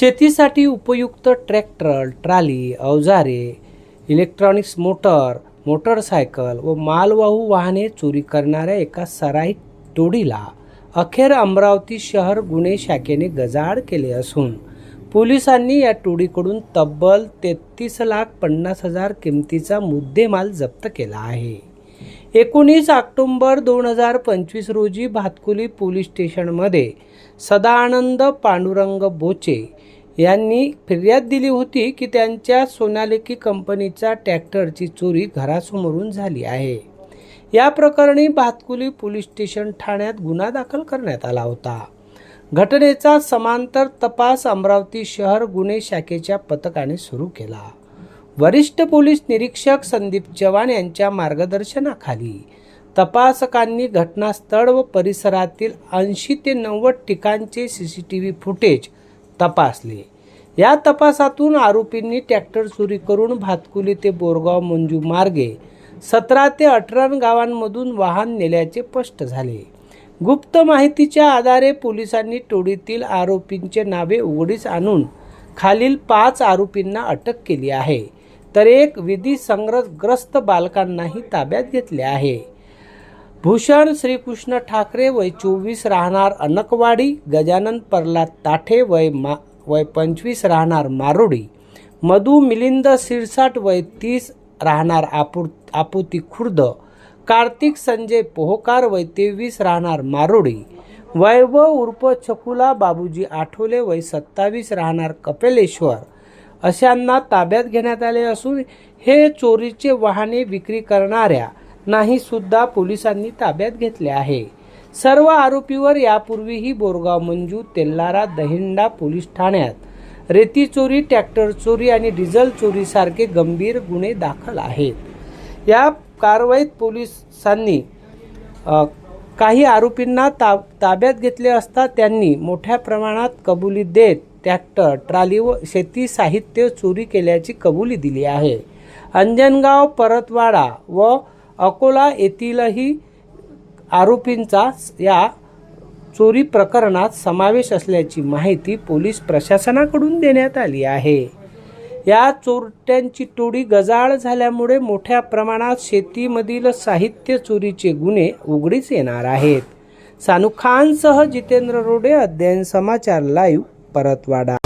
शेतीसाठी उपयुक्त tractor trolley अवजारे इलेक्ट्रॉनिक्स मोटर मोटरसायकल व मालवाहू वाहने चोरी करणाऱ्या एका सराईत टोळीला अखेर अमरावती शहर गुन्हे शाखेने गजाड केले असून पोलिसांनी या टोळीकडून तब्बल तेहतीस लाख पन्नास हजार किमतीचा मुद्देमाल जप्त केला आहे. एकोणीस ऑक्टोंबर दोन हजार पंचवीस रोजी भातकुली पोलीस स्टेशनमध्ये सदानंद पांडुरंग बोचे यांनी फिर्याद दिली होती की त्यांच्या सोनालिकी कंपनीच्या ट्रॅक्टरची चोरी घरासमोरून झाली आहे. या प्रकरणी भातकुली पोलीस स्टेशन ठाण्यात गुन्हा दाखल करण्यात आला होता. घटनेचा समांतर तपास अमरावती शहर गुन्हे शाखेच्या पथकाने सुरू केला. वरिष्ठ पोलीस निरीक्षक संदीप चव्हाण यांच्या मार्गदर्शनाखाली तपासकांनी घटनास्थळ व परिसरातील ऐंशी ते नव्वद ठिकाणचे C C T V footage तपासले. या तपासातून आरोपींनी ट्रॅक्टर चोरी करून भातकुली ते बोरगाव मंजू मार्गे सतरा ते अठरा गावांमधून वाहन नेल्याचे स्पष्ट झाले. गुप्त माहितीच्या आधारे पोलिसांनी टोळीतील आरोपींचे नावे उघडीस आणून खालील पाच आरोपींना अटक केली आहे तर एक विधी संग्रहग्रस्त बालकांनाही ताब्यात घेतले आहे. भूषण श्रीकृष्ण ठाकरे वय चोवीस राहणार अनकवाडी गजानन प्रल्हाद ताठे वय मा वय पंचवीस राहणार मारोडी मधु मिलिंद सिरसाट वय तीस राहणार आपूर आपुती खुर्द कार्तिक संजय पोहकार वय तेवीस राहणार मारोडी वैभव उर्फ छकुला बाबूजी आठवले वय सत्तावीस राहणार कपिलेश्वर. अशांना ताब्यात घेण्यात आले असून हे चोरीचे वाहने विक्री करणाऱ्या नाही सुद्धा पोलिसांनी ताब्यात घेतले आहे. सर्व आरोपीवर यापूर्वीही बोरगाव मंजू तेल्लारा दहिंडा पोलीस ठाण्यात. रेती चोरी ट्रॅक्टर चोरी आणि डिझेल चोरीसारखे गंभीर गुन्हे दाखल आहेत. या कारवाईत पोलिसांनी काही आरोपींना ता ताब्यात घेतले असता त्यांनी मोठ्या प्रमाणात कबुली देत ट्रॅक्टर ट्राली व शेती साहित्य चोरी केल्याची कबुली दिली आहे. अंजनगाव परतवाडा व अकोला येथीलही आरोपींचा या चोरी प्रकरणात समावेश असल्याची माहिती पोलीस प्रशासनाकडून देण्यात आली आहे. या चोरट्यांची टोळी गजाळ झाल्यामुळे मोठ्या प्रमाणात शेतीमधील साहित्य चोरीचे गुन्हे उघडीस येणार आहेत. सानू खानसह जितेंद्र रोडे अध्ययन समाचार लाईव्ह परतवाडा.